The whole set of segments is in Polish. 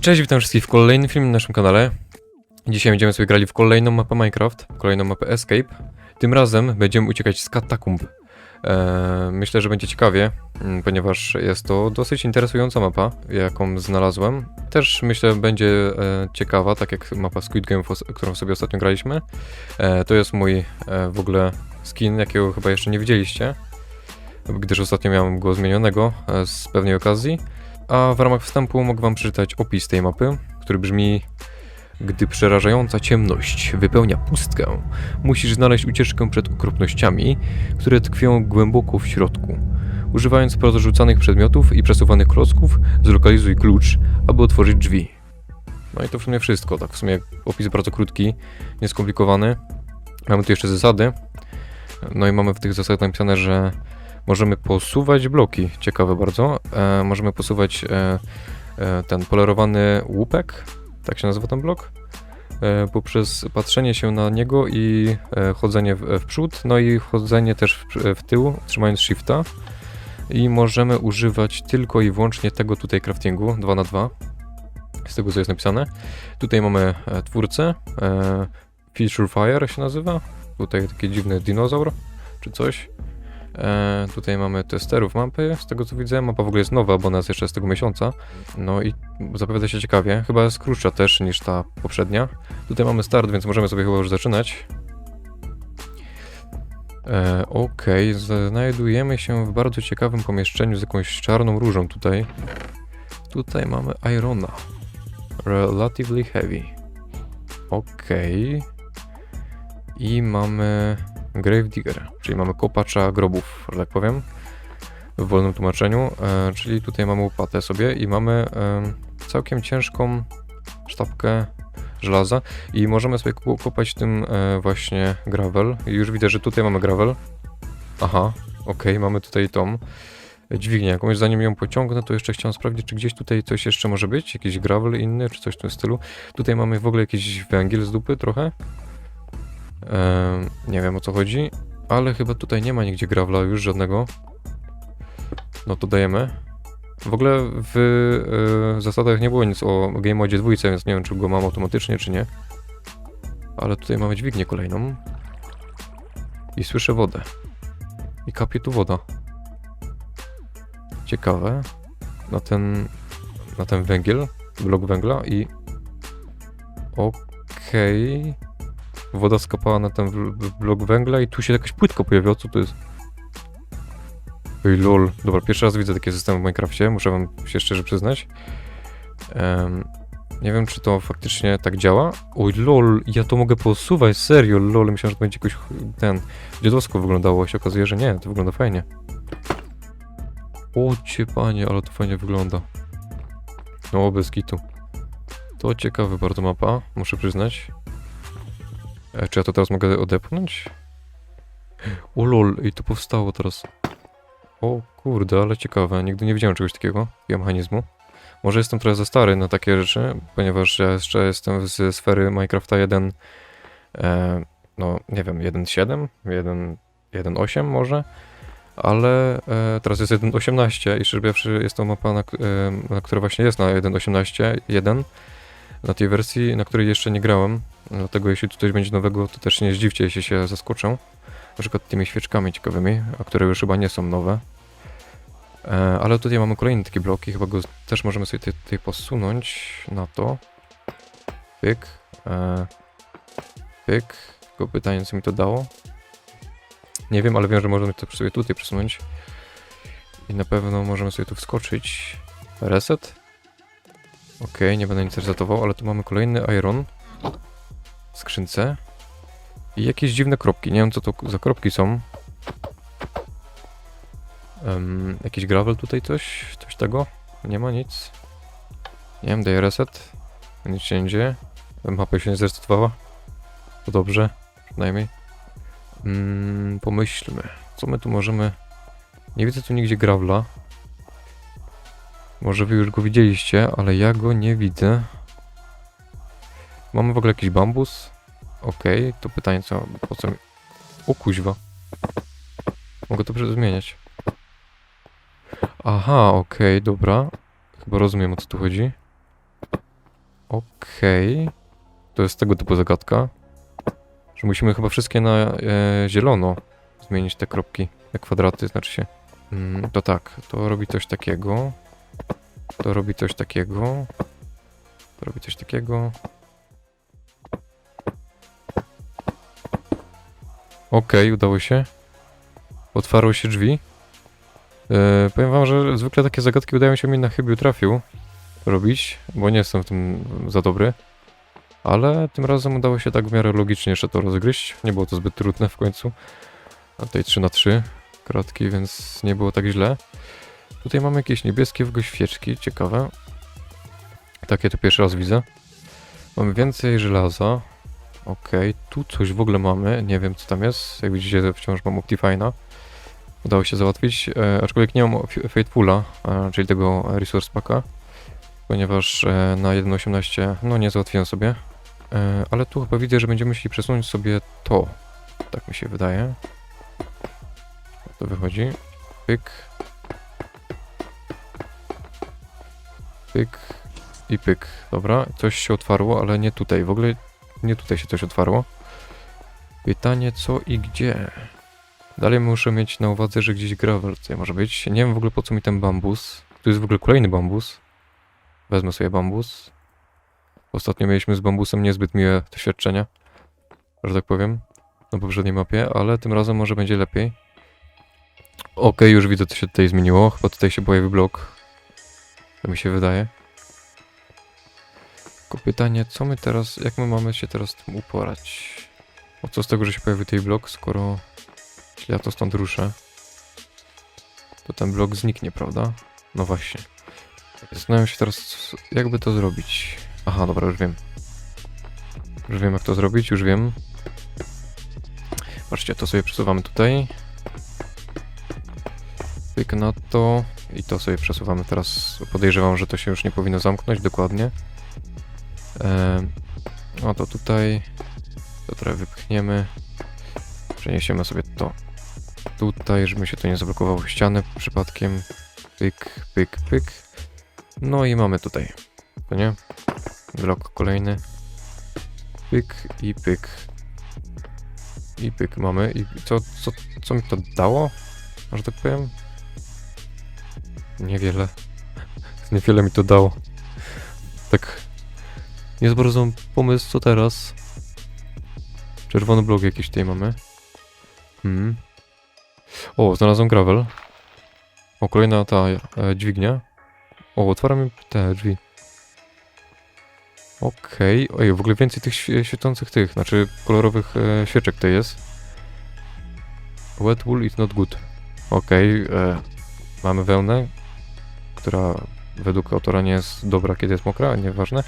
Cześć, witam wszystkich w kolejnym filmie na naszym kanale. Dzisiaj będziemy sobie grali w kolejną mapę Minecraft, kolejną mapę Escape. Tym razem będziemy uciekać z katakumb. Eee, myślę, że będzie ciekawie, mm, ponieważ jest to dosyć interesująca mapa, jaką znalazłem. Też myślę, będzie e, ciekawa, tak jak mapa Squid Game, którą sobie ostatnio graliśmy. E, to jest mój e, w ogóle skin, jakiego chyba jeszcze nie widzieliście, gdyż ostatnio miałem go zmienionego e, z pewnej okazji. A w ramach wstępu mogę wam przeczytać opis tej mapy, który brzmi Gdy przerażająca ciemność wypełnia pustkę, musisz znaleźć ucieczkę przed okropnościami, które tkwią głęboko w środku. Używając porozrzucanych przedmiotów i przesuwanych klocków, zlokalizuj klucz, aby otworzyć drzwi. No i to w sumie wszystko, tak w sumie opis bardzo krótki, nieskomplikowany. Mamy tu jeszcze zasady. No i mamy w tych zasadach napisane, że Możemy posuwać bloki, ciekawe bardzo. E, możemy posuwać e, e, ten polerowany łupek, tak się nazywa ten blok, e, poprzez patrzenie się na niego i e, chodzenie w, w przód, no i chodzenie też w, w tył, trzymając shifta. I możemy używać tylko i wyłącznie tego tutaj craftingu 2 na 2 z tego co jest napisane. Tutaj mamy e, twórcę, e, Fire się nazywa, tutaj taki dziwny dinozaur czy coś. E, tutaj mamy testerów mapy, z tego co widzę. Mapa w ogóle jest nowa, bo ona jest jeszcze z tego miesiąca. No i zapowiada się ciekawie. Chyba jest krótsza też niż ta poprzednia. Tutaj mamy start, więc możemy sobie chyba już zaczynać. E, Okej, znajdujemy się w bardzo ciekawym pomieszczeniu z jakąś czarną różą tutaj. Tutaj mamy Irona. Relatively heavy. Okej. I mamy Gravedigger, czyli mamy kopacza grobów, że tak powiem, w wolnym tłumaczeniu, e, czyli tutaj mamy łopatę sobie i mamy całkiem ciężką sztabkę żelaza i możemy sobie ko- kopać tym e, właśnie gravel już widzę, że tutaj mamy gravel. Aha, okej, mamy tutaj tą dźwignię jakąś, zanim ją pociągnę, to jeszcze chciałem sprawdzić, czy gdzieś tutaj coś jeszcze może być, jakiś gravel inny, czy coś w tym stylu. Tutaj mamy w ogóle jakiś węgiel z dupy trochę. Nie wiem o co chodzi, ale chyba tutaj nie ma nigdzie gravla już żadnego. No to dajemy. W ogóle w e, zasadach nie było nic o Game Modzie dwójce, więc nie wiem czy go mam automatycznie czy nie. Ale tutaj mamy dźwignię kolejną. I słyszę wodę. I kapie tu woda. Ciekawe. Na ten, na ten węgiel, blok węgla i... Okej. Woda skapała na ten blok węgla i tu się jakaś płytka pojawiła. Co to jest? Oj, lol. Dobra, pierwszy raz widzę takie systemy w Minecrafcie, muszę wam się szczerze przyznać. Em, nie wiem, czy to faktycznie tak działa. Oj, lol, ja to mogę posuwać, serio, lol. Myślałem, że to będzie jakoś ten... dziadowsko wyglądało, a się okazuje, że nie, to wygląda fajnie. O panie, ale to fajnie wygląda. No, bez kitu. To ciekawy bardzo mapa, muszę przyznać. E, czy ja to teraz mogę odepchnąć? O lol, i to powstało teraz. O kurde, ale ciekawe, nigdy nie widziałem czegoś takiego, takiego mechanizmu. Może jestem trochę za stary na takie rzeczy, ponieważ ja jeszcze jestem ze sfery Minecrafta 1, e, no nie wiem, 1.7, 1 1.8 może, ale e, teraz jest 1.18 i szczerze jest to mapa, na, e, na która właśnie jest na 1.18.1, na tej wersji, na której jeszcze nie grałem, Dlatego jeśli tu coś będzie nowego, to też nie zdziwcie, jeśli się zaskoczę. Na przykład tymi świeczkami ciekawymi, a które już chyba nie są nowe. E, ale tutaj mamy kolejne takie bloki, chyba go też możemy sobie tutaj, tutaj posunąć na to. Pyk. E, pyk. Tylko pytanie, co mi to dało. Nie wiem, ale wiem, że możemy to sobie tutaj przesunąć. I na pewno możemy sobie tu wskoczyć. Reset. Okej, nie będę nic resetował, ale tu mamy kolejny iron w skrzynce. I jakieś dziwne kropki. Nie wiem, co to za kropki są. Um, jakiś gravel tutaj coś? Coś tego? Nie ma nic. Nie wiem, daję reset. Nic się nie dzieje. Mapa się nie zresetowała. To dobrze, przynajmniej. Mm, pomyślmy. Co my tu możemy... Nie widzę tu nigdzie gravla. Może wy już go widzieliście, ale ja go nie widzę. Mamy w ogóle jakiś bambus? Okej, to pytanie co, po co mi... O kuźwa. Mogę to zmieniać. Aha, okej, dobra. Chyba rozumiem o co tu chodzi. Okej. To jest tego typu zagadka. Że musimy chyba wszystkie na e, zielono zmienić te kropki. Te kwadraty, znaczy się. Mm, to tak, to robi coś takiego. To robi coś takiego. To robi coś takiego. Okej, udało się. Otwarły się drzwi. E, powiem wam, że zwykle takie zagadki wydają się mi na chybił trafił robić, bo nie jestem w tym za dobry. Ale tym razem udało się tak w miarę logicznie jeszcze to rozgryźć. Nie było to zbyt trudne w końcu. A tutaj 3 na 3 kratki, więc nie było tak źle. Tutaj mamy jakieś niebieskie w świeczki, ciekawe. Takie to pierwszy raz widzę. Mamy więcej żelaza. Okej, tu coś w ogóle mamy, nie wiem co tam jest. Jak widzicie wciąż mam Optifine'a. Udało się załatwić, e, aczkolwiek nie mam Fatefula, e, czyli tego Resource Packa. Ponieważ e, na 1.18 no nie załatwiłem sobie. E, ale tu chyba widzę, że będziemy musieli przesunąć sobie to. Tak mi się wydaje. To wychodzi. Pyk. Pyk. I pyk. Dobra, coś się otwarło, ale nie tutaj. W ogóle nie tutaj się coś otwarło. Pytanie co i gdzie? Dalej muszę mieć na uwadze, że gdzieś gravel tutaj może być. Nie wiem w ogóle po co mi ten bambus. Tu jest w ogóle kolejny bambus. Wezmę sobie bambus. Ostatnio mieliśmy z bambusem niezbyt miłe doświadczenia, że tak powiem, na poprzedniej mapie, ale tym razem może będzie lepiej. Okej, już widzę, co się tutaj zmieniło. Chyba tutaj się pojawi blok. To mi się wydaje. Tylko pytanie, co my teraz, jak my mamy się teraz tym uporać? O co z tego, że się pojawił tutaj blok, skoro jeśli ja to stąd ruszę, to ten blok zniknie, prawda? No właśnie. Zastanawiam się teraz, jakby to zrobić. Aha, dobra, już wiem. Już wiem, jak to zrobić, już wiem. Patrzcie, to sobie przesuwamy tutaj. Pyk na to. I to sobie przesuwamy teraz. Podejrzewam, że to się już nie powinno zamknąć dokładnie. Ehm, no to tutaj. To trochę wypchniemy. Przeniesiemy sobie to tutaj, żeby się to nie zablokowało ściany przypadkiem. Pyk, pyk, pyk. No i mamy tutaj. To nie? Blok kolejny. Pyk i pyk. I pyk mamy. I co, co, co mi to dało? Że tak powiem? Niewiele. Niewiele mi to dało. Tak. Nie mam pomysł, co teraz. Czerwony blok jakiś tutaj mamy. Hmm. O, znalazłem gravel. O, kolejna ta e, dźwignia. O, otwieram te drzwi. Okej. Oj, w ogóle więcej tych świe- świecących tych, znaczy kolorowych e, świeczek tutaj jest. Wet wool is not good. Okej. e, mamy wełnę, która według autora nie jest dobra, kiedy jest mokra, nieważne.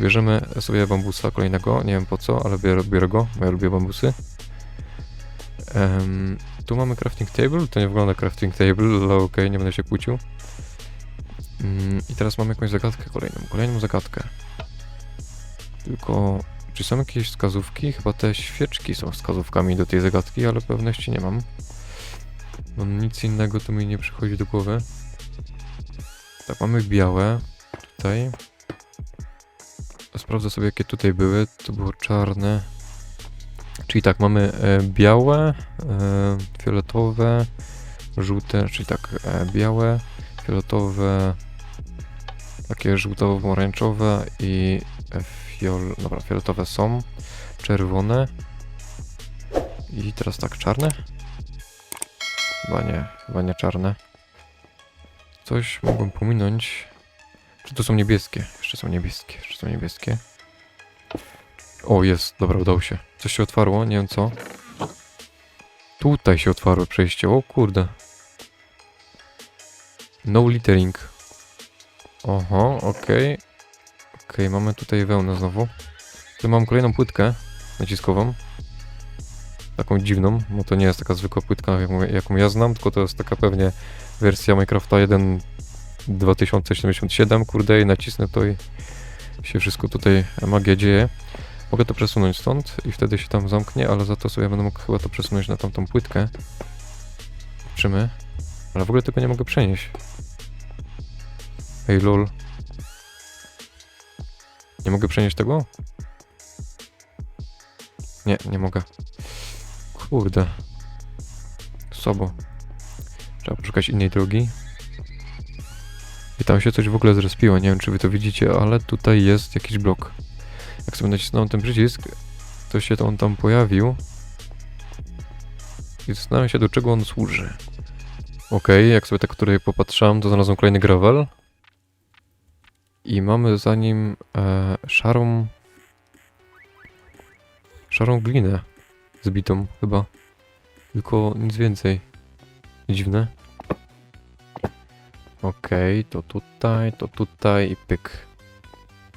Bierzemy sobie bambusa kolejnego, nie wiem po co, ale biorę, biorę go, bo ja lubię bambusy. Em, tu mamy crafting table, to nie wygląda crafting table, ale okej, nie będę się kłócił. Mm, I teraz mamy jakąś zagadkę kolejną, kolejną zagadkę. Tylko, czy są jakieś wskazówki? Chyba te świeczki są wskazówkami do tej zagadki, ale pewności nie mam. No nic innego to mi nie przychodzi do głowy. Tak, mamy białe tutaj. Sprawdzę sobie jakie tutaj były. To było czarne. Czyli tak, mamy e, białe, e, fioletowe, żółte, czyli tak, e, białe, fioletowe, takie żółtowo-pomarańczowe i e, fiol... Dobra, fioletowe są, czerwone i teraz tak, czarne? Chyba nie, chyba nie czarne. Coś mogłem pominąć. Czy to są niebieskie? Jeszcze są niebieskie, jeszcze są niebieskie. O, jest, dobra, udało się. Coś się otwarło, nie wiem co. Tutaj się otwarło przejście, o kurde. No littering. Oho, okej. Okej, mamy tutaj wełnę znowu. Tu mam kolejną płytkę naciskową. Taką dziwną, bo to nie jest taka zwykła płytka, jaką, ja znam, tylko to jest taka pewnie wersja Minecrafta 1 2077, kurde, i nacisnę to i się wszystko tutaj magia dzieje. Mogę to przesunąć stąd i wtedy się tam zamknie, ale za to sobie będę mógł chyba to przesunąć na tamtą płytkę. Zobaczymy. Ale w ogóle tego nie mogę przenieść. Ej, lol. Nie mogę przenieść tego? Nie, nie mogę. Kurde. Słabo. Trzeba poszukać innej drogi. I tam się coś w ogóle zrespiło, nie wiem czy wy to widzicie, ale tutaj jest jakiś blok. Jak sobie nacisnąłem ten przycisk, to się to on tam pojawił. I zastanawiam się do czego on służy. Okej, jak sobie tak tutaj popatrzałem, to znalazłem kolejny gravel. I mamy za nim e, szarą... Szarą glinę. Zbitą chyba. Tylko nic więcej. Dziwne. Okej, to tutaj, to tutaj i pyk.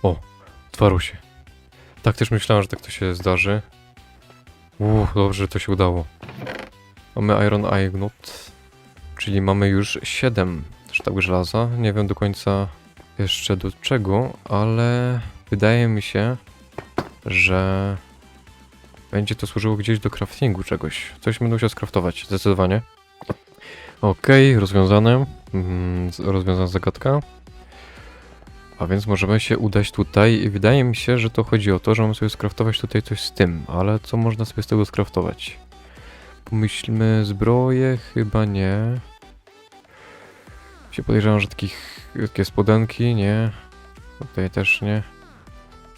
O, otwarło się. Tak też myślałem, że tak to się zdarzy. Uff, dobrze, że to się udało. Mamy Iron Gnut, czyli mamy już 7 sztab żelaza. Nie wiem do końca jeszcze do czego, ale wydaje mi się, że będzie to służyło gdzieś do craftingu czegoś. Coś będę musiał skraftować, zdecydowanie. Okej, rozwiązane. Mm, rozwiązana zagadka. A więc możemy się udać tutaj i wydaje mi się, że to chodzi o to, że mamy sobie skraftować tutaj coś z tym, ale co można sobie z tego skraftować? Pomyślmy, zbroje chyba nie. Się podejrzewam, że takich, takie spodenki, nie. Tutaj też nie.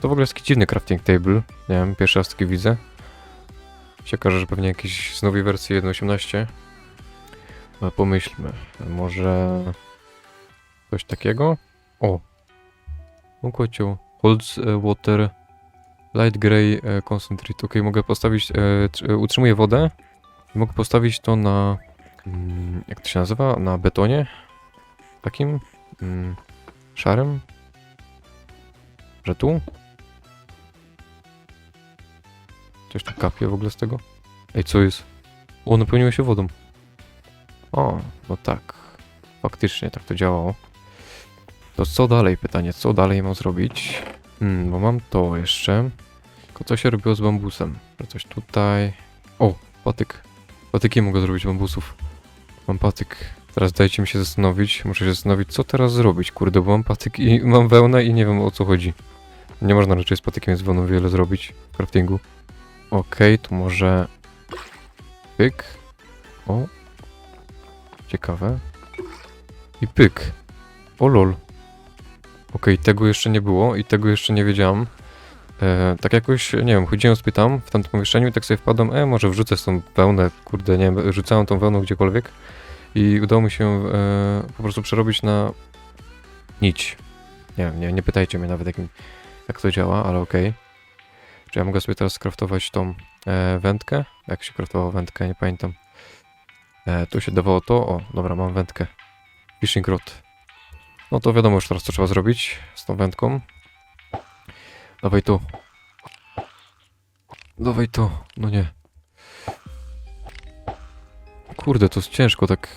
To w ogóle jest taki dziwny crafting table. Nie wiem, pierwszy raz taki widzę. Się okaże, że pewnie jakiś z nowej wersji 1.18. Ale pomyślmy, może coś takiego? O! No kocioł. Holds e, water light gray e, concentrate. Ok, mogę postawić, e, tr- utrzymuję wodę. Mogę postawić to na, mm, jak to się nazywa? Na betonie? Takim? Mm, szarym? Że tu? Coś tu kapie w ogóle z tego? Ej, co jest? O, napełniło się wodą. O, no tak. Faktycznie tak to działało. To co dalej? Pytanie, co dalej mam zrobić? Hmm, bo mam to jeszcze. Tylko co się robiło z bambusem? Coś tutaj... O, patyk. Patyki mogę zrobić bambusów. Mam patyk. Teraz dajcie mi się zastanowić. Muszę się zastanowić, co teraz zrobić, kurde, bo mam patyk i mam wełnę i nie wiem o co chodzi. Nie można raczej z patykiem z wełną wiele zrobić w craftingu. Okej, to może... Pyk. O, Ciekawe. I pyk. O lol. Okej, tego jeszcze nie było i tego jeszcze nie wiedziałam. E, tak jakoś, nie wiem, chodziłem sobie tam, w tamtym pomieszczeniu i tak sobie wpadłem, e, może wrzucę tą wełnę, kurde, nie wiem, rzucałem tą wełną gdziekolwiek i udało mi się e, po prostu przerobić na nić. Nie wiem, nie, nie pytajcie mnie nawet jakim, jak to działa, ale okej. Czy ja mogę sobie teraz skraftować tą e, wędkę? Jak się kraftowało wędkę, nie pamiętam. E, tu się dawało to. O, dobra, mam wędkę. Fishing rod. No to wiadomo już teraz, co trzeba zrobić z tą wędką. Dawaj tu. Dawaj to. No nie. Kurde, to jest ciężko tak.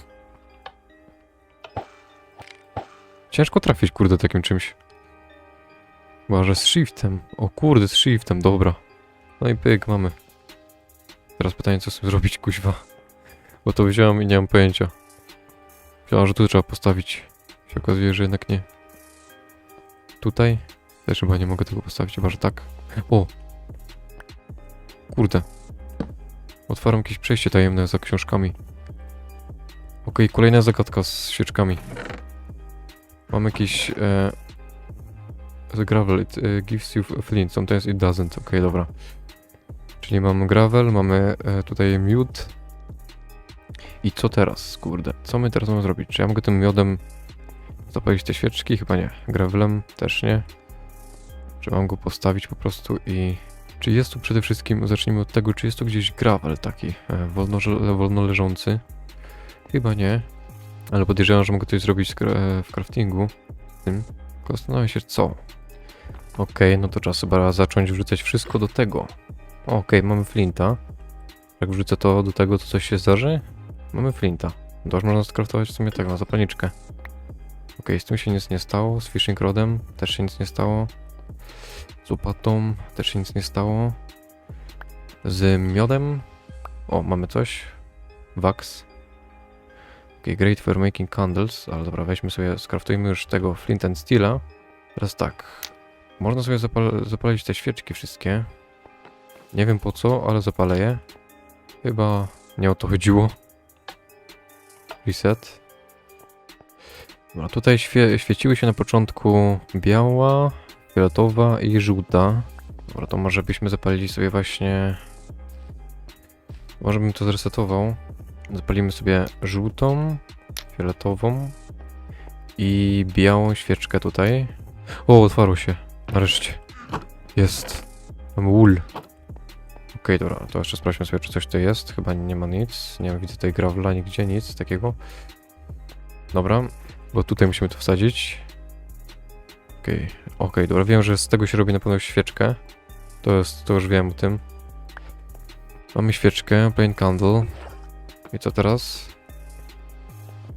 Ciężko trafić, kurde, takim czymś. Chyba, że z shiftem. O kurde, z shiftem, dobra. No i pyk, mamy. Teraz pytanie, co z tym zrobić, kuźwa. Bo to wziąłem i nie mam pojęcia. Myślałem, że tu trzeba postawić. Się okazuje, że jednak nie. Tutaj? Też chyba nie mogę tego postawić, chyba że tak. O! Kurde. Otwaram jakieś przejście tajemne za książkami. Okej, kolejna zagadka z świeczkami. Mam jakiś... E, the gravel, it e, gives you flint, sometimes it doesn't. Okej, dobra. Czyli mam gravel, mamy e, tutaj miód, i co teraz, kurde? Co my teraz mamy zrobić? Czy ja mogę tym miodem zapalić te świeczki? Chyba nie. Gravelem też nie. Czy mam go postawić po prostu i... Czy jest tu przede wszystkim, zacznijmy od tego, czy jest tu gdzieś gravel taki e, wolno, wolno leżący? Chyba nie. Ale podejrzewam, że mogę coś zrobić e, w craftingu. Tylko zastanawiam się co. Okej, no to trzeba chyba zacząć wrzucać wszystko do tego. Okej, mamy flinta. Jak wrzucę to do tego, to coś się zdarzy? Mamy flinta. To już można skraftować w sumie tego, zapalniczkę. Okej, z tym się nic nie stało, z fishing rodem też się nic nie stało. Z łopatą też się nic nie stało. Z miodem... O, mamy coś. Wax. Okej, great for making candles, ale dobra, weźmy sobie, skraftujmy już tego flint and steela. Teraz tak. Można sobie zapal zapalić te świeczki wszystkie. Nie wiem po co, ale zapalę je. Chyba nie o to chodziło. Reset. Dobra, tutaj świe świeciły się na początku biała, fioletowa i żółta. Dobra, to może byśmy zapalili sobie właśnie... Może bym to zresetował. Zapalimy sobie żółtą, fioletową i białą świeczkę tutaj. O, otwarło się. Nareszcie. Jest. Mam wool. Okej, dobra, to jeszcze sprawdźmy sobie, czy coś tu jest. Chyba nie ma nic. Nie widzę tutaj gravla nigdzie, nic takiego. Dobra, bo tutaj musimy to wsadzić. Okej, okej, dobra, wiem, że z tego się robi na pewno świeczkę. To jest, to już wiem o tym. Mamy świeczkę, plain candle. I co teraz?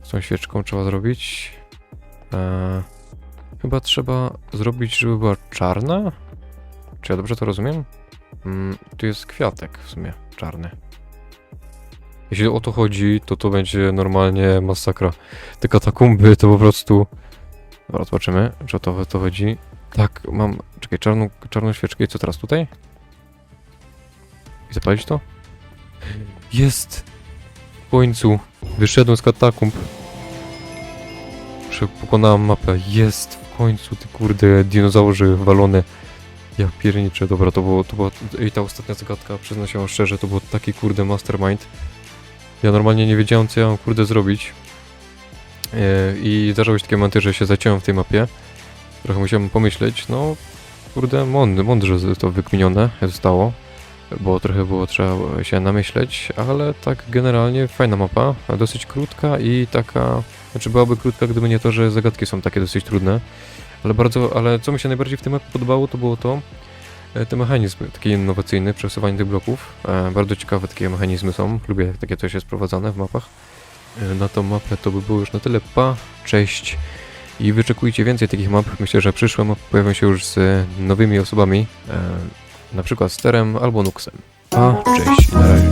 Z tą świeczką trzeba zrobić. Eee, chyba trzeba zrobić, żeby była czarna? Czy ja dobrze to rozumiem? Mm, tu jest kwiatek w sumie, czarny. Jeśli o to chodzi, to to będzie normalnie masakra. Te katakumby to po prostu... Dobra, zobaczymy, czy o to, to chodzi. Tak, mam... Czekaj, czarną, czarną świeczkę i co teraz tutaj? I zapalić to? Jest! W końcu! Wyszedłem z katakumb. Pokonałem mapę. Jest! Końcu, ty kurde, dinozaurzy walone. Ja pierniczę, dobra, to było, to była, i ta ostatnia zagadka, przyznam się szczerze, to był taki kurde mastermind. Ja normalnie nie wiedziałem, co ja mam kurde zrobić. Yy, I zdarzały się takie momenty, że się zaciąłem w tej mapie. Trochę musiałem pomyśleć, no kurde, mądrze, mądrze to wykminione zostało, bo trochę było trzeba się namyśleć, ale tak generalnie fajna mapa, dosyć krótka i taka, znaczy byłaby krótka, gdyby nie to, że zagadki są takie dosyć trudne. Ale bardzo, ale co mi się najbardziej w tym podobało, to było to, e, te mechanizmy, takie innowacyjne, przesuwanie tych bloków. E, bardzo ciekawe takie mechanizmy są, lubię takie coś jest prowadzone w mapach. E, na tą mapę to by było już na tyle, pa, cześć i wyczekujcie więcej takich map. Myślę, że przyszłe mapy pojawią się już z nowymi osobami, na przykład z Terem albo Nuxem. Pa, cześć na razie.